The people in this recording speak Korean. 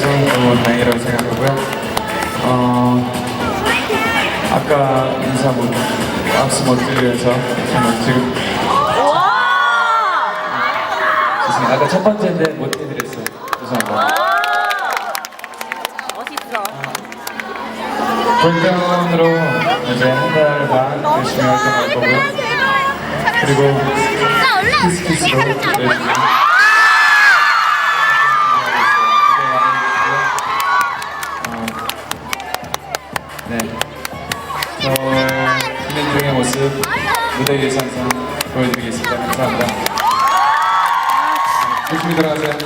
너무 다행이라고 생각하고요. 어, 아까 인사 못, 박수 못 드려서 저는 지금 죄송해요. 아까 첫 번째인데 못 해드렸어요. 죄송합니다. 멋있어. 볼펜으로 이제 한 달 반 열심히 활동할 거고요. 그리고 키스키스로 열심히 네. 저 김현중의 모습 무대 위에서 항상 보여드리겠습니다. 감사합니다. 열심히 들어가세요.